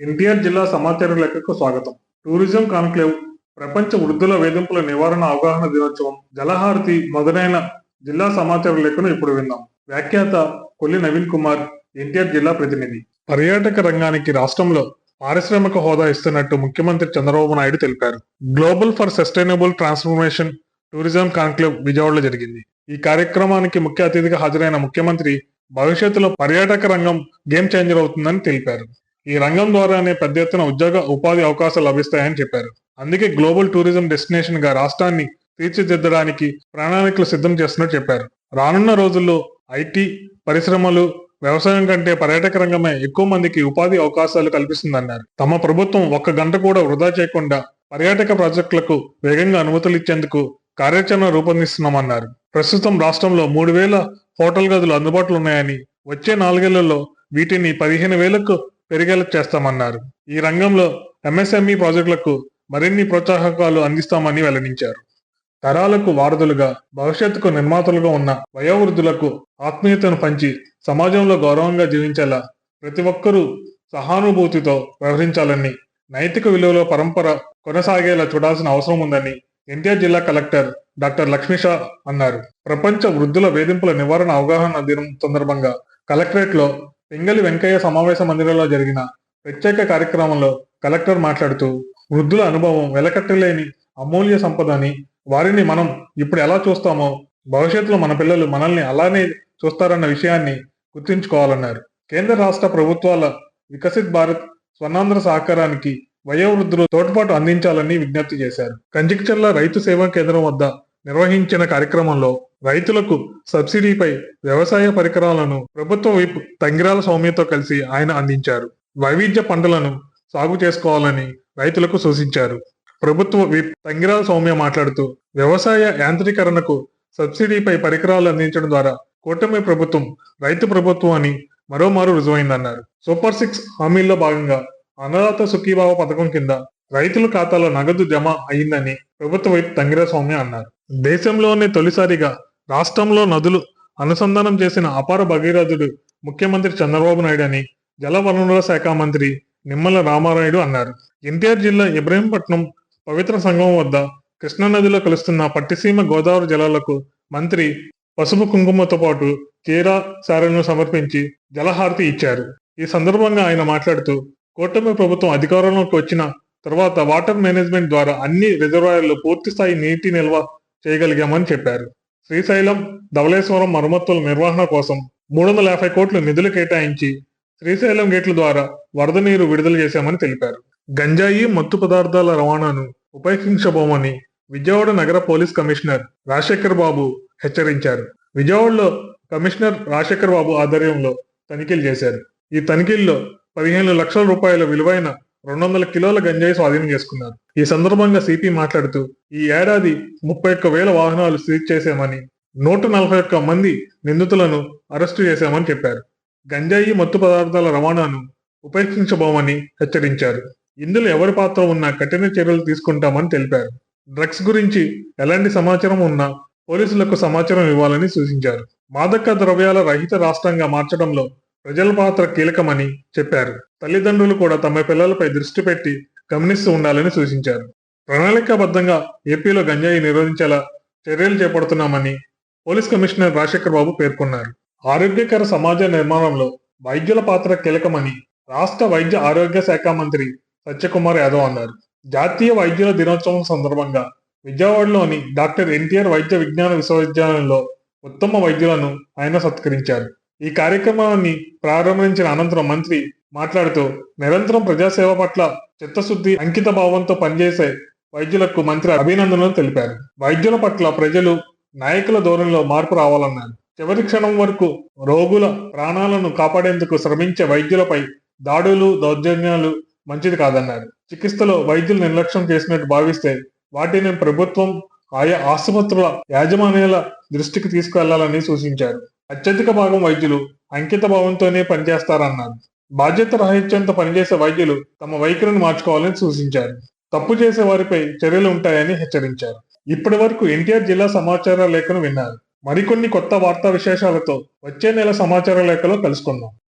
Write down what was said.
ఎన్టీఆర్ జిల్లా సమాచార లేఖకు స్వాగతం. టూరిజం కాన్క్లేవ్ ప్రపంచ వృద్ధుల వేధింపుల నివారణ అవగాహన దినోత్సవం జలహారతి మొదలైన జిల్లా సమాచార లేఖను ఇప్పుడు విందాం వ్యాఖ్యాత కొల్లి నవీన్ కుమార్ ఎన్టీఆర్ జిల్లా ప్రతినిధి. పర్యాటక రంగానికి రాష్ట్రంలో పారిశ్రామిక హోదా ఇస్తున్నట్టు ముఖ్యమంత్రి చంద్రబాబు నాయుడు తెలిపారు. Global for sustainable transformation tourism conclave విజయవాడలో జరిగింది. ఈ కార్యక్రమానికి ముఖ్య అతిథిగా హాజరైన ముఖ్యమంత్రి భవిష్యత్తులో పర్యాటక రంగం గేమ్ చేంజర్ అవుతుందని తెలిపారు. ఈ రంగం ద్వారానే పెద్ద ఎత్తున ఉద్యోగ ఉపాధి అవకాశాలు లభిస్తాయని చెప్పారు. అందుకే గ్లోబల్ టూరిజం డెస్టినేషన్గా రాష్ట్రాన్ని తీర్చిదిద్దడానికి ప్రణాళికలు సిద్ధం చేస్తున్నట్టు చెప్పారు. రానున్న రోజుల్లో ఐటీ పరిశ్రమలు వ్యవసాయం కంటే పర్యాటక రంగమే ఎక్కువ మందికి ఉపాధి అవకాశాలు కల్పిస్తుందన్నారు. తమ ప్రభుత్వం ఒక్క గంట కూడా వృధా చేయకుండా పర్యాటక ప్రాజెక్టులకు వేగంగా అనుమతులు ఇచ్చేందుకు కార్యాచరణ రూపొందిస్తున్నామన్నారు. ప్రస్తుతం రాష్ట్రంలో మూడు వేల హోటల్ గదులు అందుబాటులో ఉన్నాయని వచ్చే నాలుగేళ్ళలో వీటిని పదిహేను వేలకు పెరిగేలా చేస్తామన్నారు. ఈ రంగంలో ఎంఎస్ఎంఈ ప్రాజెక్టులకు మరిన్ని ప్రోత్సాహకాలు అందిస్తామని వెల్లడించారు. తరాలకు వారధులుగా భవిష్యత్తుకు నిర్మాతలుగా ఉన్న వయోవృద్ధులకు ఆత్మీయతను పంచి సమాజంలో గౌరవంగా జీవించేలా ప్రతి ఒక్కరూ సహానుభూతితో వ్యవహరించాలని నైతిక విలువల పరంపర కొనసాగేలా చూడాల్సిన అవసరం ఉందని ఎన్టీఆర్ జిల్లా కలెక్టర్ డాక్టర్ లక్ష్మీషా అన్నారు. ప్రపంచ వృద్ధుల వేధింపుల నివారణ అవగాహన దినం సందర్భంగా కలెక్టరేట్లో పింగళి వెంకయ్య సమావేశ మందిరంలో జరిగిన ప్రత్యేక కార్యక్రమంలో కలెక్టర్ మాట్లాడుతూ వృద్ధుల అనుభవం వెలకట్టలేని అమూల్య సంపద అని వారిని మనం ఇప్పుడు ఎలా చూస్తామో భవిష్యత్తులో మన పిల్లలు మనల్ని అలానే చూస్తారన్న విషయాన్ని గుర్తుంచుకోవాలన్నారు. కేంద్ర రాష్ట్ర ప్రభుత్వాల వికసిత్ భారత్ స్వర్ణాంధ్ర సహకారానికి వయోవృద్ధులు తోడ్పాటు అందించాలని విజ్ఞప్తి చేశారు. కంజిక్చర్ల రైతు సేవా కేంద్రం వద్ద నిర్వహించిన కార్యక్రమంలో రైతులకు సబ్సిడీపై వ్యవసాయ పరికరాలను ప్రభుత్వ వైపు తంగిరాల సౌమ్యతో కలిసి ఆయన అందించారు. వైవిధ్య పంటలను సాగు చేసుకోవాలని రైతులకు సూచించారు. ప్రభుత్వ విప్ తంగిరాల సౌమ్య మాట్లాడుతూ వ్యవసాయ యాంత్రీకరణకు సబ్సిడీపై పరికరాలు అందించడం ద్వారా కూటమి ప్రభుత్వం రైతు ప్రభుత్వం అని మరోమారు రుజువైందన్నారు. సూపర్ సిక్స్ హామీల్లో భాగంగా అన్నదాత సుఖీభావ పథకం కింద రైతుల ఖాతాలో నగదు జమ అయిందని ప్రభుత్వ వైపు తంగిరా సౌమ్య అన్నారు. దేశంలోనే తొలిసారిగా రాష్ట్రంలో నదులు అనుసంధానం చేసిన అపార భగీరథుడు ముఖ్యమంత్రి చంద్రబాబు నాయుడు అని జలవనరుల శాఖ మంత్రి నిమ్మల రామారాయుడు అన్నారు. ఎన్టీఆర్ జిల్లా ఇబ్రహీంపట్నం పవిత్ర సంఘం వద్ద కృష్ణా నదిలో కలుస్తున్న పట్టిసీమ గోదావరి జలాలకు మంత్రి పసుపు కుంకుమతో పాటు చీర శారను సమర్పించి జలహారతి ఇచ్చారు. ఈ సందర్భంగా ఆయన మాట్లాడుతూ కూటమి ప్రభుత్వం అధికారంలోకి వచ్చిన తర్వాత వాటర్ మేనేజ్మెంట్ ద్వారా అన్ని రిజర్వాయర్లు పూర్తి స్థాయి నీటి నిల్వ చేయగలిగామని చెప్పారు. శ్రీశైలం ధవళేశ్వరం మరమ్మతుల నిర్వహణ కోసం మూడు వందల యాభై కోట్లు నిధులు కేటాయించి శ్రీశైలం గేట్ల ద్వారా వరద నీరు విడుదల చేశామని తెలిపారు. గంజాయి మత్తు పదార్థాల రవాణాను ఉపేక్షించబోమని విజయవాడ నగర పోలీస్ కమిషనర్ రాజశేఖర్ బాబు హెచ్చరించారు. విజయవాడలో కమిషనర్ రాజశేఖర్ బాబు ఆధ్వర్యంలో తనిఖీలు చేశారు. ఈ తనిఖీల్లో పదిహేను లక్షల రూపాయల విలువైన రెండు వందల కిలోల గంజాయి స్వాధీనం చేసుకున్నారు. ఈ సందర్భంగా సిపి మాట్లాడుతూ ఈ ఏడాది ముప్పై ఒక్క వేల వాహనాలు సీజ్ చేశామని నూట నలభై ఒక్క మంది నిందితులను అరెస్టు చేశామని చెప్పారు. గంజాయి మత్తు పదార్థాల రవాణాను ఉపేక్షించబోమని హెచ్చరించారు. ఇందులో ఎవరి పాత్ర ఉన్నా కఠిన చర్యలు తీసుకుంటామని తెలిపారు. డ్రగ్స్ గురించి ఎలాంటి సమాచారం ఉన్నా పోలీసులకు సమాచారం ఇవ్వాలని సూచించారు. మాదక ద్రవ్యాల రహిత రాష్ట్రంగా మార్చడంలో ప్రజల పాత్ర కీలకమని చెప్పారు. తల్లిదండ్రులు కూడా తమ పిల్లలపై దృష్టి పెట్టి గమనిస్తూ ఉండాలని సూచించారు. ప్రణాళికాబద్ధంగా ఏపీలో గంజాయి నిరోధించేలా చర్యలు చేపడుతున్నామని పోలీస్ కమిషనర్ రాజశేఖర్ బాబు పేర్కొన్నారు. ఆరోగ్యకర సమాజ నిర్మాణంలో వైద్యుల పాత్ర కీలకమని రాష్ట్ర వైద్య ఆరోగ్య శాఖ మంత్రి సత్యకుమార్ యాదవ్ అన్నారు. జాతీయ వైద్యుల దినోత్సవం సందర్భంగా విజయవాడలోని డాక్టర్ ఎన్టీఆర్ వైద్య విజ్ఞాన విశ్వవిద్యాలయంలో ఉత్తమ వైద్యులను ఆయన సత్కరించారు. ఈ కార్యక్రమాన్ని ప్రారంభించిన అనంతరం మంత్రి మాట్లాడుతూ నిరంతరం ప్రజాసేవ పట్ల చిత్తశుద్ధి అంకిత భావంతో పనిచేసే వైద్యులకు మంత్రి అభినందనలు తెలిపారు. వైద్యుల పట్ల ప్రజలు నాయకుల ధోరణిలో మార్పు రావాలన్నారు. చివరి క్షణం వరకు రోగుల ప్రాణాలను కాపాడేందుకు శ్రమించే వైద్యులపై దాడులు దౌర్జన్యాలు మంచిది కాదన్నారు. చికిత్సలో వైద్యులు నిర్లక్ష్యం చేసినట్టు భావిస్తే వాటిని ప్రభుత్వం ఆయా ఆసుపత్రుల యాజమాన్యాల దృష్టికి తీసుకువెళ్ళాలని సూచించారు. అత్యధిక భాగం వైద్యులు అంకిత భావంతోనే పనిచేస్తారన్నారు. బాధ్యత రాహిత్యంతో పనిచేసే వైద్యులు తమ వైఖరిని మార్చుకోవాలని సూచించారు. తప్పు చేసే వారిపై చర్యలు ఉంటాయని హెచ్చరించారు. ఇప్పటి వరకు ఎన్టీఆర్ జిల్లా సమాచార లేఖను విన్నారు. మరికొన్ని కొత్త వార్తా విశేషాలతో వచ్చే నెల సమాచార లేఖలో కలుసుకుందాం.